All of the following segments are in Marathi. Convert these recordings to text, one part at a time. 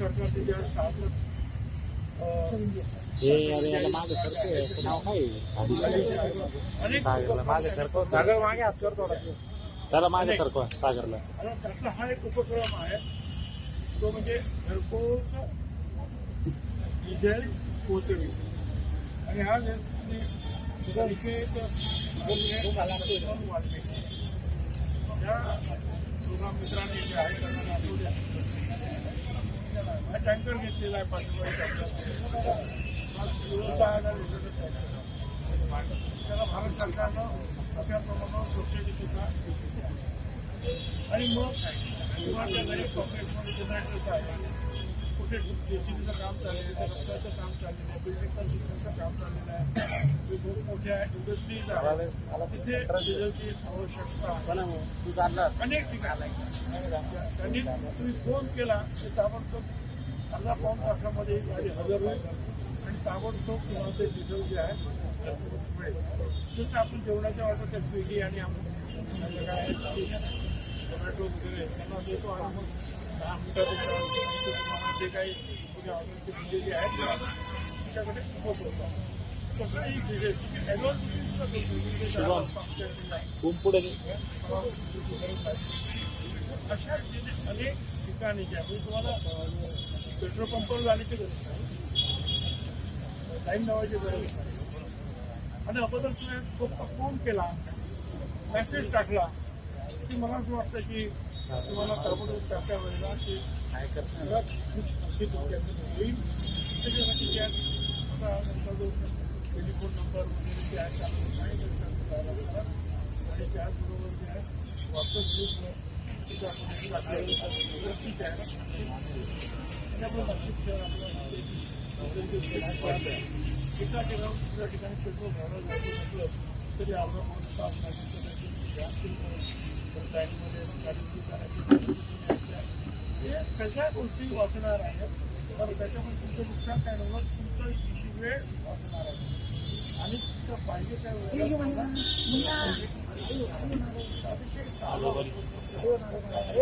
सरकारचे ज्या स्थापन हे अरे याला मागे सरकं याचं नाव काय आधी अनेक सागरला मागे सरकव सागर मागे हात करतो त्याला मागे सरकवा सागरला. त्यातला हा एक उपक्रम आहे. तो म्हणजे घरपोच डिझेल पोचवणे आणि हा या दोघा मित्रांनी जे आहे त्यांना टँकर घेतलेला आहे त्याला भारत सरकारनं मोठ्या प्रमाणावर सबसिडी सुद्धा. आणि मग किंवा गरीब कॉम्प्लेक्समध्ये जनरेटर्स आहे कुठे जेसीबीचं काम चाललेलं आहे रस्त्याचं काम चाललेलं आहे बिल्डिंगचं सिस्टमचं काम चाललेलं आहे खूप मोठ्या इंडस्ट्रीज आहेत. तिथे डिझेलची आवश्यकता आहे. अनेक ठिकाणी. त्यांनी तुम्ही फोन केला तर ताबडतोब अर्धा पाऊन तासामध्ये ही गाडी हजर होईल आणि ताबडतोब तुम्हाला ते डिझेल जे आहे ते मिळेल जसं आपण जेवणाच्या ऑर्डर त्या स्विगी आणि आम्ही काय टोमॅटो वगैरे त्यांना देतो आणि मग दहा मिनिटात तुम्हाला जे काही तुम्ही ऑर्डर दिलेली आहे त्याच्याकडे पोहोचवतो तसं ही डिझेल ॲडव्हान्स बुकिंग सुद्धा करतो. शुभम. म्हणजे खूप पुढे घे. अशा जिथे अनेक ठिकाणी ज्या म्हणजे तुम्हाला पेट्रोल पंपावर जाण्याची गरज नाही. टाईम लावायची गरज नाही. आणि अगोदर तुम्ही फक्त फोन केला मेसेज टाकला की मला असं वाटतं की तुम्हाला त्या त्या वेळेला ते काय तुमच्याकडे येईल. त्याच्यासाठी जे नंतर जो टेलिफोन नंबर वगैरे जे आहे ते करा. आणि त्याचबरोबर जे आहे व्हॉट्सअप ग्रुपवर हे आहे. एका ठिकाणी दुसऱ्या ठिकाणी पेट्रोल भरायला लागलं म्हटलं तरी अर्धा पाऊण तास लागेल हे सगळ्या गोष्टी वाचणार आहेत तर त्याच्यामुळे तुमचं नुकसान काय नव्हतं तुमचं किती वेळ वाचणार आहे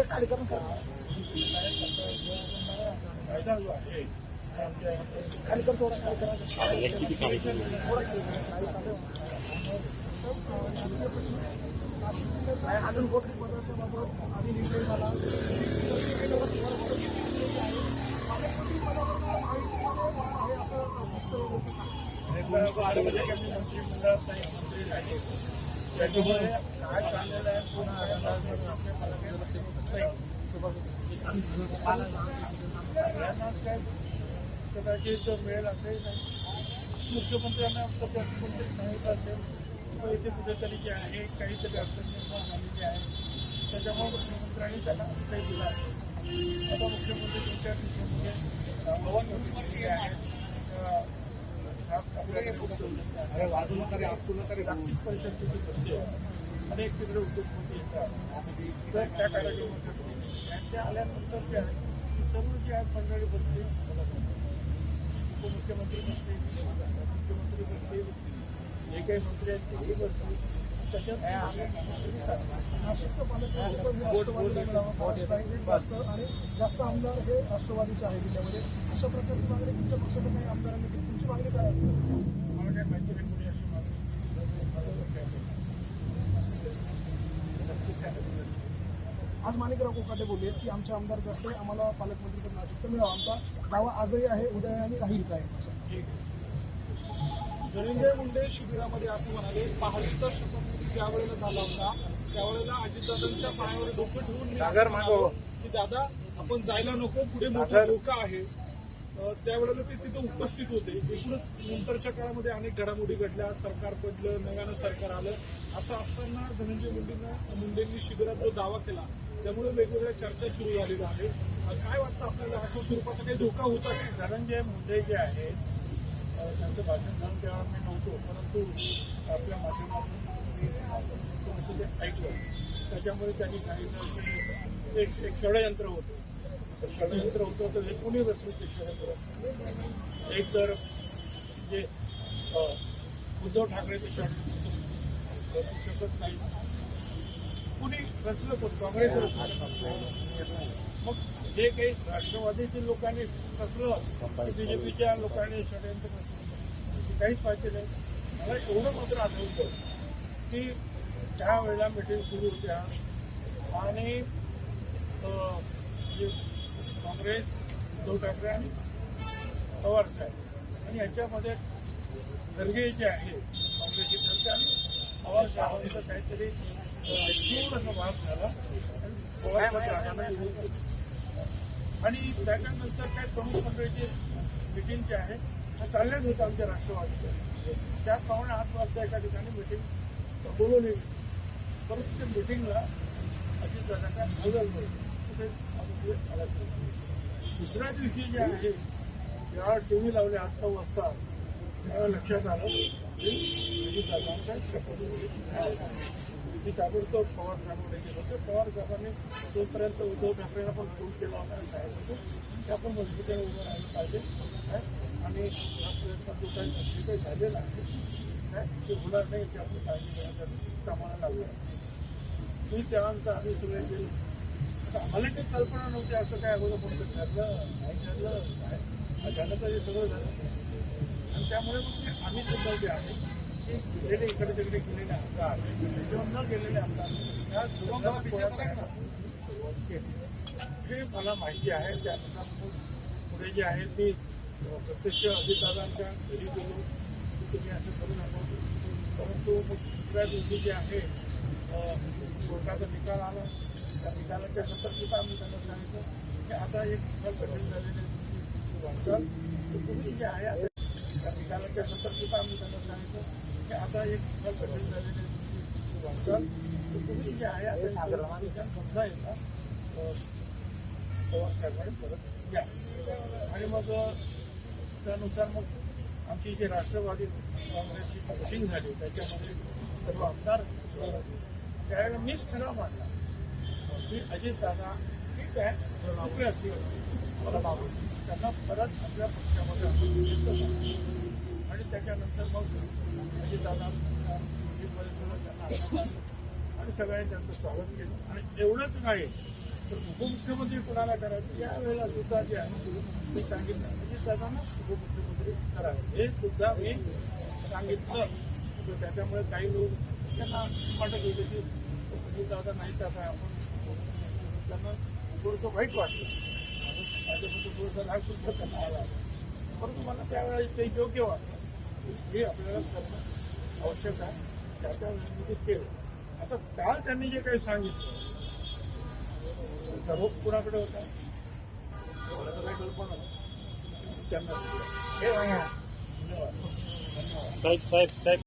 कार्यक्रम कार्यक्रम थोडा कार्यक्रम अजून कोटी पदाच्या बाबत आधी निर्णय झाला मंत्रिमंडळात नाही मंत्री त्याच्यामुळे काय चाललेलं आहे सगळ्यांनाच काय कदाचित मिळेल असंही नाही मुख्यमंत्र्यांना मुख्यमंत्री सांगितलं असेल किंवा इथे कुठेतरी जे आहे. काहीतरी अडचण निर्माण झालेली आहे त्याच्यामुळे मुख्यमंत्र्यांनी त्यांना काही दिला आहे आता मुख्यमंत्री तुमच्या दिवसामध्ये आहेत आहे अरे वाजू नका रे आपटू नका रे जागतिक परिषदेची अनेक तिकडे उद्योगपती येतात. तर त्या कार्यक्रमासाठी त्यांच्या आल्यानंतर जे आहे सर्व जी आहेत मंडळी बसली उपमुख्यमंत्री बसले मुख्यमंत्री बसले जे काही मंत्री आहेत ते बसले. त्याच्यात नाशिकचं जास्त आणि जास्त आमदार हे राष्ट्रवादीचे आहे जिल्ह्यामध्ये अशा प्रकारची मागणी तुमच्या पक्षाच्या काही आमदारांनी केली तुमची मागणी काय असते मला काय माहिती नाही आज माणिकराव कोकाटे बोलले की आमचे आमदार जे असते आम्हाला पालकमंत्री नाशिकचं मिळावं आमचा दावा आजही आहे उद्या आणि राहील काय? असं धनंजय मुंडे शिबिरामध्ये असं म्हणाले पहाडीचा शपथविधी ज्या वेळेला झाला होता त्यावेळेला अजितदादांच्या पायावर डोकं ठेवून मी असं म्हणालो की दादा आपण जायला नको पुढे मोठा धोका आहे. त्यावेळेला ते तिथे उपस्थित होते. एकूणच नंतरच्या काळामध्ये अनेक घडामोडी घडल्या सरकार पडलं नव्यानं सरकार आलं. असं असताना धनंजय मुंडेंना मुंडेंनी शिबिरात जो दावा केला त्यामुळे वेगवेगळ्या चर्चा सुरू झालेल्या आहे अं, काय वाटतं आपल्याला? अशा स्वरूपाचा काही धोका होता का? धनंजय मुंडे जे आहेत त्यांचं भाषण झालं तेव्हा मी नव्हतो परंतु आपल्या माध्यमातून मी थोडंसं ते ऐकलं. त्याच्यामुळे त्यांनी सांगितलं की एक एक षडयंत्र होतं. षडयंत्र होतं तर हे कुणी रचलं ते षडयंत्र? एक तर जे उद्धव ठाकरे ते षडयंत्र शकत नाही. कसलं कोण काँग्रेस मग जे काही राष्ट्रवादीतील लोकांनी कसलं बीजेपीच्या लोकांनी षडयंत्र काहीच पाहिजे नाही. मला एवढं मात्र आठवतं की त्यावेळेला मिटिंग सुरू होत्या. आणि काँग्रेस उद्धव ठाकरे आणि पवार साहेब. आणि याच्यामध्ये खरगे जे आहे काँग्रेसचे खरगे आणि पवार साहेबांचं काहीतरी थोडासा भाग झाला आणि त्याच्यानंतर काय प्रमुख मंडळीचे मिटिंग जे आहे हा चालल्याच होतं आमच्या राष्ट्रवादीच्या त्याप्रमाणे आठ वाजता एका ठिकाणी मिटिंग बोलवली परंतु त्या मिटिंगला अजितदादांना हजर कुठे दुसऱ्या दिवशी जे आहे जेव्हा टी व्ही लावले आठ नऊ वाजता. तेव्हा लक्षात आलं की अजितदादांच्या की ताबडतोब पवार साहेबांकडे गेलो होते. पवार साहेबांनी तोपर्यंत उद्धव ठाकरेंना पण फोन केला होता आणि सांगितलं होतं की आपण मजबूतीने उभं राहिलं पाहिजे. काय? आणि हा प्रयत्न जो काही जे काही झालेला आहे काय ते होणार नाही ते आपण काळजी घेण्यासाठी कामाला लागलो मी त्यानंतर आम्ही सगळे गेलो आता आम्हाला काही कल्पना नव्हती असं काय अगोदर कोणतं ठरलं नाही ठरलं काय? अचानक हे सगळं झालं. आणि त्यामुळे मग ते आम्ही सुद्धा जे आहे गेलेले इकडे तिकडे गेलेले आमदार किंवा न गेलेले आमदार या दोघांना हे मला माहिती आहे त्यानुसार पुढे जे आहे ते प्रत्यक्ष अधिकाऱ्यांच्या घरी गेलो की तुम्ही असं करू नका परंतु मग दुसऱ्या दिवशी जे आहे कोर्टाचा निकाल आला त्या निकालाच्या नंतर सुद्धा आम्ही त्यांना सांगितलं की आता एक निकाल कठीण झालेले वाटचाल तुम्ही जे आहे त्या निकालाच्या नंतर सुद्धा आम्ही त्यांना सांगितलं की आता एक निकाल कठीण झालेले वाटचाल तर तुम्ही जे आहे आता समजा येतात पवार साहेबांनी परत या. आणि मग त्यानुसार मग आमची जी राष्ट्रवादी काँग्रेसची मिटिंग झाली त्याच्यामध्ये सर्व आमदार त्यावेळेला मीच ठराव मांडला. की अजितदादा ठीक आहे नोकरी असतील? मला मागून. त्यांना परत आपल्या पक्षामध्ये पाहिजे. आणि त्याच्यानंतर मग अजितदादा जी त्यांना आनंद आणि सगळ्यांनी त्यांचं स्वागत केलं. आणि एवढंच नाही तर उपमुख्यमंत्री कोणाला करायचं? यावेळेला सुद्धा जे आहे मी सांगितलं. अजितदादांना उपमुख्यमंत्री करावे. हे सुद्धा मी सांगितलं. तर त्याच्यामुळे काही लोक त्यांना वाटत होते की अजितदादा नाही तर काय आपण. त्यांना थोडंसं वाईट वाटलं. माझ्यामध्ये थोडंसं राग सुद्धा त्यांना आला. परंतु मला त्यावेळेला ते योग्य वाटलं. हे आपल्याला करणं आवश्यक आहे. त्याच्या वेळी ते केलं आता काल त्यांनी जे काही सांगितलं सर्व कुणाकडे होता? काही कल्पना त्यांना धन्यवाद. साहेब साहेब साहेब.